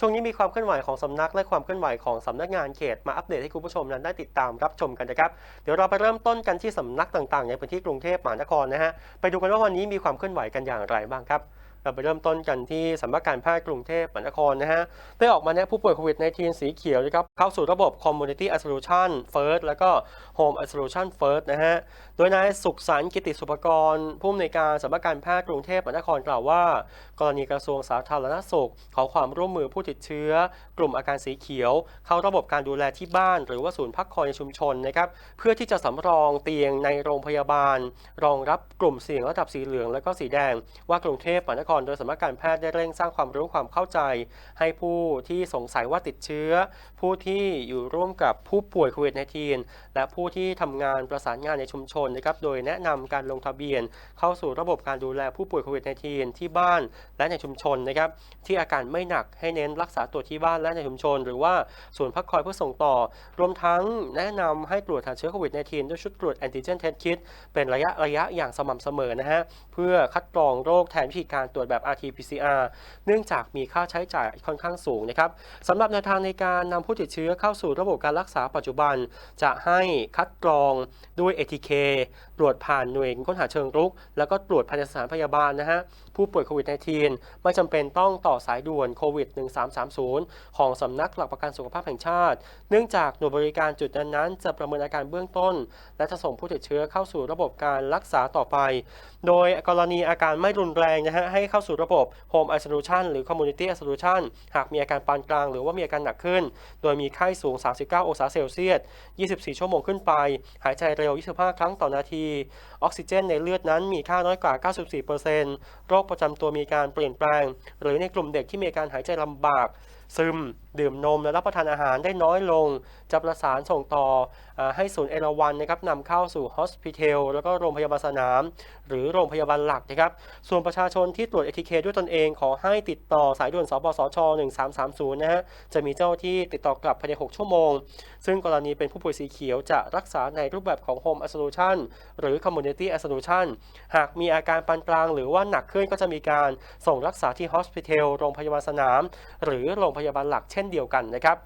ช่วงนี้มีความเคลื่อนไหวของสำนักและความเคลื่อนไหวของสำนักงานเขตมาอัปเดตให้คุณผู้ชมนั้นได้ติดตามรับชมกันนะครับ เดี๋ยวเราไปเริ่มต้นกันที่สำนักต่างๆ ในพื้นที่กรุงเทพมหานครนะฮะ ไปดูกันว่าวันนี้มีความเคลื่อนไหวกันอย่างไรบ้างครับ เราไปเริ่มต้นกันที่สำนักการแพทย์กรุงเทพมหานครนะฮะ ได้ออกมาแนะผู้ป่วยโควิด -19 สีเขียวนะครับ เข้าสู่ระบบ Community Isolation First แล้วก็ Home Isolation First นะฮะ โดยนายสุขสันต์กิติสุภกร ผู้อำนวยการสำนักการแพทย์กรุงเทพมหานครกล่าวว่า กรณีกระทรวงสาธารณสุข ขอความร่วมมือผู้ติดเชื้อ กลุ่มอาการสีเขียว เข้าระบบการดูแลที่บ้าน หรือว่าศูนย์พักคอยในชุมชนนะครับเพื่อที่จะสำรองเตียงในโรงพยาบาล รองรับกลุ่มเสี่ยงระดับสีเหลือง และก็สีแดงว่ากรุงเทพมหานคร โดยสำนักการแพทย์ได้เร่งสร้างความรู้ความเข้าใจ ให้ผู้ที่สงสัยว่าติดเชื้อ ผู้ที่อยู่ร่วมกับผู้ป่วยโควิด -19 และผู้ที่ทำงานประสานงานในชุมชนนะครับโดยแนะนำการลงทะเบียน เข้าสู่ระบบการดูแลผู้ป่วยโควิด -19 ที่บ้านและในชุมชนนะครับที่อาการไม่หนักให้เน้นรักษาตัวที่บ้านและในชุมชน หรือว่าศูนพักคอยเพื่อส่งต่อ รวมทั้งแนะนำให้ตรวจหาเชื้อโควิด -19 ด้วยชุดตรวจแอนติเจนเทสคิดเป็นระยะระยะอย่างสม่ำเสมอนะฮะเพื่อคัดกรองโรคแทนวิธีการตรวจแบบ RT-PCR เนื่องจากมีค่าใช้จ่ายค่อนข้างสูงนะครับสำหรับแนวทางในการนำผู้ติดเชื้อเข้าสู่ระบบการรักษาปัจจุบัน จะให้คัดกรองด้วย ATK ตรวจผ่านหน่วยค้นหาเชิงรุก แล้วก็ตรวจภายในสถานพยาบาลนะฮะผู้ป่วยโควิด -19 ไม่จำเป็นต้องต่อสายด่วนโควิด 1330 ของสำนักหลักประกันสุขภาพแห่งชาติ เนื่องจากหน่วยบริการจุดนั้นๆจะประเมินอาการเบื้องต้น และจะส่งผู้ติดเชื้อเข้าสู่ระบบการรักษาต่อไป โดยกรณีอาการไม่รุนแรงนะฮะให้เข้าสู่ระบบ Home Isolation หรือ Community Isolation หากมีอาการปานกลางหรือว่ามีอาการหนักขึ้น โดยมีไข้สูง 39 องศาเซลเซียส 24 ชั่วโมงขึ้นไป หายใจเร็ว 25 ครั้งต่อนาที ออกซิเจนในเลือดนั้นมีค่าน้อยกว่า 94%โรคประจำตัวมีการเปลี่ยนแปลง หรือในกลุ่มเด็กที่มีอาการหายใจลำบาก ซึม ดื่มนมและรับประทานอาหารได้น้อยลง จะประสานส่งต่ออให้ศูนย์เอราวันนะครับนำเข้าสู่ฮอสพิทลแล้วก็โรงพยาบาลสนาม หรือโรงพยาบาลหลักนะครับ ส่วนประชาชนที่ตรวจ ATK ด้วยตนเองขอให้ติดต่อสายด่วนสปสช 1330 นะฮะ จะมีเจ้าที่ติดต่อกลับภายใน 6 ชั่วโมง ซึ่งกรณีเป็นผู้ป่วยสีเขียวจะรักษาในรูปแบบของ Home Isolation หรือ Community Isolation หากมีอาการปานกลางหรือว่าหนักขึ้นก็จะมีการส่งรักษาที่ Hospital โรงพยาบาลสนาม หรือโรงพยาบาลหลักเช่นเดียวกันนะครับ